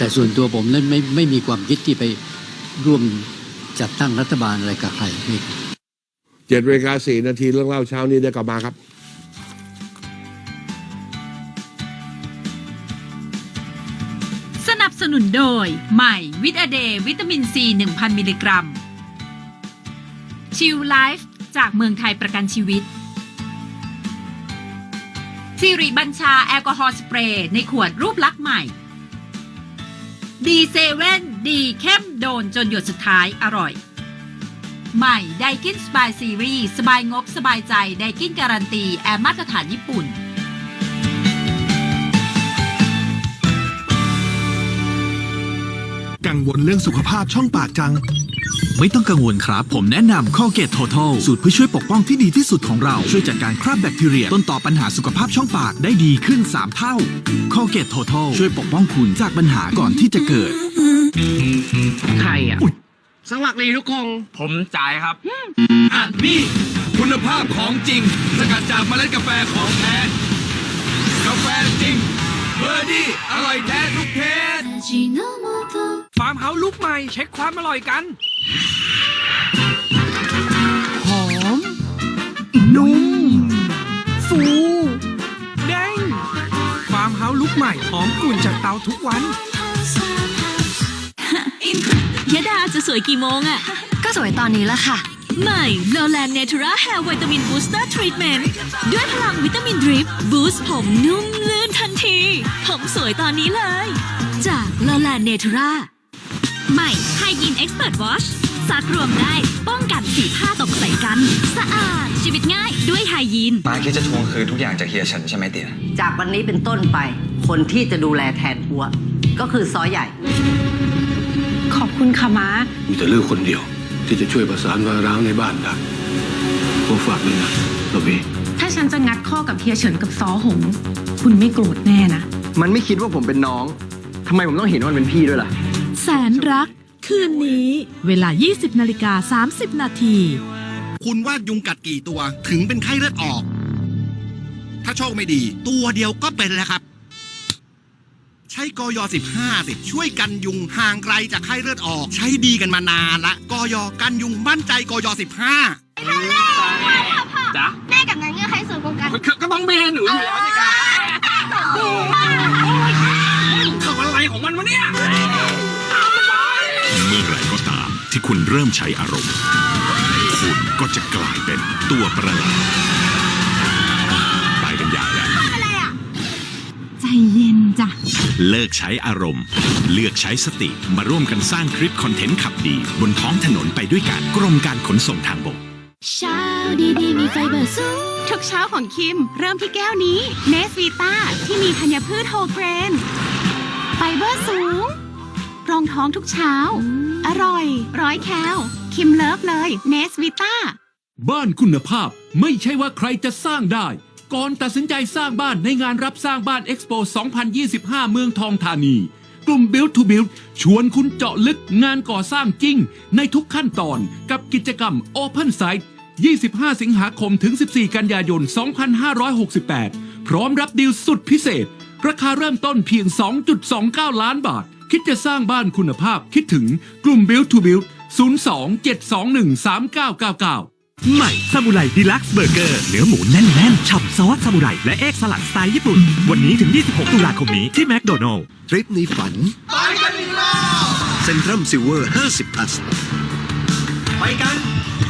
แต่ส่วนตัวผมนั้นไม่ไม่มีความคิดที่ไปร่วมจัดตั้งรัฐบาลอะไรกับใครไม่เจ็ดนาฬิกาสี่นาทีเรื่องเล่าเช้านี้ได้กลับมาครับสนับสนุนโดย ใหม่วิตาเดย์วิตามินซี 1,000 มิลลิกรัม ชิลไลฟ์จากเมืองไทยประกันชีวิตสิริบัญชาแอลกอฮอล์สเปรย์ในขวดรูปลักษณ์ใหม่ ดีเซเว่นดีเข้มโดนจนหยดสุดท้ายอร่อย ใหม่ไดกินสบายซีรีส์สบายงบสบายใจไดกินการันตี แอร์มาตรฐานญี่ปุ่น กังวลเรื่องสุขภาพช่องปากจัง ไม่ต้องกังวลครับ ผมแนะนำ Colgate Total สูตรเพื่อช่วยปกป้องที่ดีที่สุดของเรา ช่วยจัดการคราบแบคทีเรีย ต้นต่อปัญหาสุขภาพช่องปากได้ดีขึ้น 3 เท่า Colgate Total ช่วยปกป้องคุณจากปัญหาก่อนที่จะเกิด ใครอะสวัสดีทุกคนผมจ่ายครับอะนี่คุณภาพของจริง สกัดจากเมล็ดกาแฟของแท้กาแฟจริง เบอร์ดี้อร่อยแท้ทุกเทสฟาร์มเฮาส์ลูกใหม่ เช็คความอร่อยกันหอม นุ่ม ฟูเด้งฟาร์มเฮาส์ลูกใหม่หอมกลุ่นจากเตาทุกวันยดาจะสวยกี่โมงอะก็สวยตอนนี้ละค่ะ ใหม่ l o l a n Natura Hair Vitamin Booster Treatment ด้วยพลังวิตามินดริปบูสต์ผมนุ่มลื่นทันที ผมสวยตอนนี้เลย จาก l o l a n Natura ใหม่ Hygiene Expert Wash ซักรวมได้ป้องกันสีผ้าตกใส่กัน สะอาดชีวิตง่ายด้วยไฮยีนมาคิดจะทวงคืนทุกอย่างจากเฮียฉันใช่ไหมเตี๋ยจากวันนี้เป็นต้นไป คนที่จะดูแลแทนหัว ก็คือซอใหญ่ ขอบคุณค่ะม้า มีแต่เลือกคนเดียว ที่จะช่วยประสานวาร้าวในบ้านได้ผมฝากด้วยนะโรเบถ้าฉันจะงัดข้อกับเฮียเฉินกับซอหง คุณไม่โกรธแน่นะ มันไม่คิดว่าผมเป็นน้อง ทำไมผมต้องเห็นว่ามันเป็นพี่ด้วยล่ะแสนรัก คืนนี้ เวลา 20นาฬิกา30 นาทีคุณว่ายุงกัดกี่ตัวถึงเป็นไข้เลือดออก ถ้าโชคไม่ดี ตัวเดียวก็เป็นแล้วครับ ใช้กอย15สิช่วยกันยุงห่างไกลจากไข้เลือดออก ใช้ดีกันมานานละกอยกันยุงมั่นใจกอย15จ๊ะแม่กับนายเงื่อใครสวยกว่ากันก็ต้องแม่หนูอยู่แล้วสิครับ คุณเริ่มใช้อารมณ์ คุณก็จะกลายเป็นตัวประหลาดไปกันใหญ่แล้วใจเย็นจ้ะ เลิกใช้อารมณ์ เลือกใช้สติมาร่วมกันสร้างคลิปคอนเทนต์ขับดี บนท้องถนนไปด้วยกันกรมการขนส่งทางบกเช้าดีๆ มีไฟเบอร์สูงทุกเช้าของคิม เริ่มที่แก้วนี้ เนสวีต้าที่มีธัญพืชโฮเกรน ไฟเบอร์สูงร องท้องทุกเช้า อร่อย ร้อยแคลคิมเลิฟเลยเนสวีต้าบ้านคุณภาพไม่ใช่ว่าใครจะสร้างได้ ก่อนตัดสินใจสร้างบ้านในงานรับสร้างบ้านเอ็กซ์โป 2025 เมืองทองธานี กลุ่ม Build to Build ชวนคุณเจาะลึกงานก่อสร้างจริง ในทุกขั้นตอนกับกิจกรรม Open Site 25 สิงหาคมถึง 14 กันยายน 2568 พร้อมรับดีลสุดพิเศษ ราคาเริ่มต้นเพียง 2.29 ล้านบาท คิดจะสร้างบ้านคุณภาพคิดถึงกลุ่ม Build to Build 02-721-3999 ใหม่ซามูไรดีลักซ์เบอร์เกอร์เนื้อหมูแน่นๆฉ่ำซอสซามูไรและเอกสลัดสไตล์ญี่ปุ่น วันนี้ถึง 26 ตุลาคมนี้ที่แมคโดนัลล์ทริปนี้ฝันไปกันอีกรอบเซ็นทรัมซิลเวอร์ 50 plus ไปกัน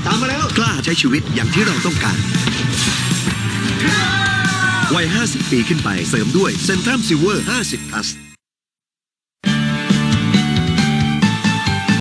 ตามมาแล้ว กล้าใช้ชีวิตอย่างที่เราต้องการวัย 50 ปีขึ้นไปเสริมด้วยเซ็นทรัมซิลเวอร์ 50 plus